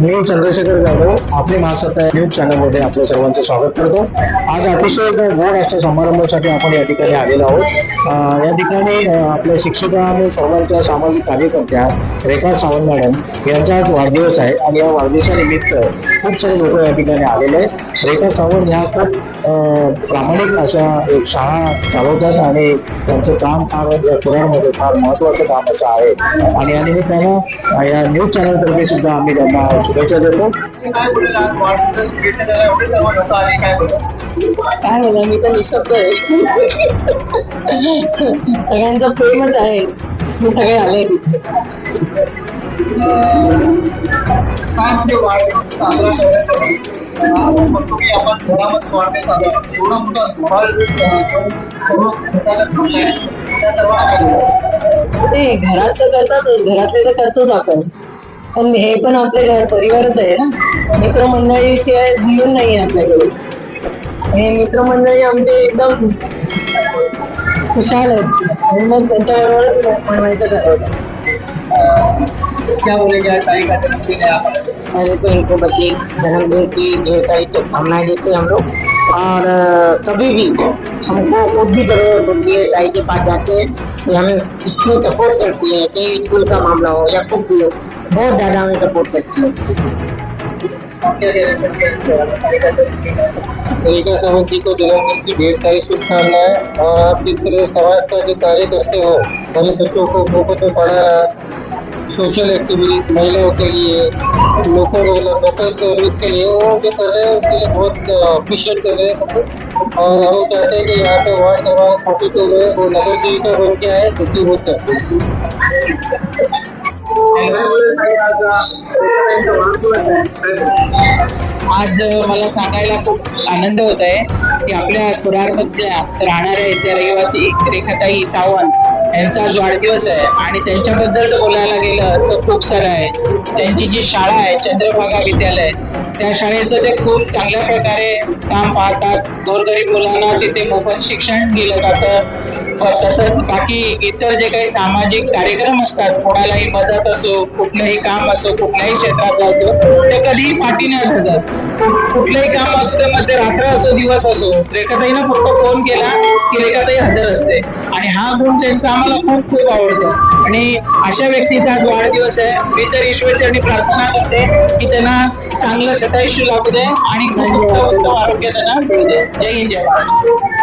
मी चंद्रशेखर जाधव आपली महासत्ता न्यूज चॅनलमध्ये आपल्या सर्वांचं स्वागत करतो. आज अतिशय गोड अशा समारंभासाठी आपण या ठिकाणी आलेलो आहोत. या ठिकाणी आपल्या शिक्षिका आणि सर्वांच्या सामाजिक कार्यकर्त्या रेखा सावंत मॅडम यांचा आज वाढदिवस आहे आणि या वाढदिवसानिमित्त खूप सारे लोक या ठिकाणी आलेले आहेत. रेखा सावंत ह्या खूप प्रामाणिक अशा एक शाळा चालवतात आणि त्यांचं काम फार या फार महत्वाचं काम असं आहे. आणि या निमित्तानं या न्यूज चॅनलतर्फे सुद्धा आम्ही त्यांना शुभेच्छा देतो काय बोला मी तर निशब्द आहे. सगळ्यांचं प्रेमच आहे. सगळे आले काय म्हणजे वाढदिवस साजरा करण्यासाठी आपण म्हणतो की आपण घरामध्ये वाढदिवस साजरा. एवढा मोठा सर्वांना? ते घरात तर करतातच घरातले तर करतोच आपण. पण हे पण आपले घर परिवारच आहे ना. मित्रमंडळीशिवाय जीवन नाही आहे आपल्याकडे. हे मित्रमंडळी आमचे एकदम खुशाल आहेत. आणि मग त्यांच्याबरोबर मनवायचं ठरवलं क्या तारीख जन्मदिन है पहले तो इनको बच्चे जन्मदिन की ढेर देते हैं हम लोग और कभी भी हमको खुद भी जरूरत होती है. के पास जाते हैं. हमें इतनी सपोर्ट करती है कि स्कूल का मामला हो या कुछ भी हो. बहुत ज़्यादा हमें सपोर्ट करती है। हैं है सावंत जी को जन्मदिन की ढेर सारी शुभकामनाएँ और आप जिस तरह समाज का जो कार्य करते हो गरीब बच्चों को मुफ़्त में पढ़ाना सोशल एक्टिविटी महिलाओं के लिए, लोगों लोकल सर्विस के लिए, वो जो कर रहे हैं, उसके लिए बहुत अप्रिशिएट कर रहे हैं। और हम चाहते हैं कि यहाँ पे वार्ड क्रमांक फोर्टी टू में वो नगर जीविका बन के आए, जिसकी बहुत करते आज मला सांगायला खूप आनंद होत आहे की आपल्या कुरारमध्ये राहणाऱ्या इथल्या रहिवासी रेखाताई सावंत यांचा आज वाढदिवस आहे आणि त्यांच्याबद्दल जर बोलायला गेलं तर खूप सारं आहे. त्यांची जी शाळा आहे चंद्रभागा विद्यालय त्या शाळेचं ते खूप चांगल्या प्रकारे काम पाहतात. गोरगरीब मुलांना तिथे मोफत शिक्षण दिलं जातं. तसंच बाकी इतर जे काही सामाजिक कार्यक्रम असतात कोणालाही मदत असो कुठलंही काम असो कुठल्याही क्षेत्राचं असो ते कधीही पाठी न ठरत कुठलंही काम असो ते मध्यरात्र असो दिवस असो रेखाताईनं फक्त फोन केला की रेखाताई हजर असते. आणि हा गुण त्यांचा आम्हाला खूप खूप आवडतो. आणि अशा व्यक्तीचा आज वाढदिवस आहे. मी तर ईश्वरची प्रार्थना करते की त्यांना चांगलं शतायुष्य लागू दे आणि खूप उत्तम आरोग्य त्यांना मिळू दे. जय हिंद जय महाराष्ट्र.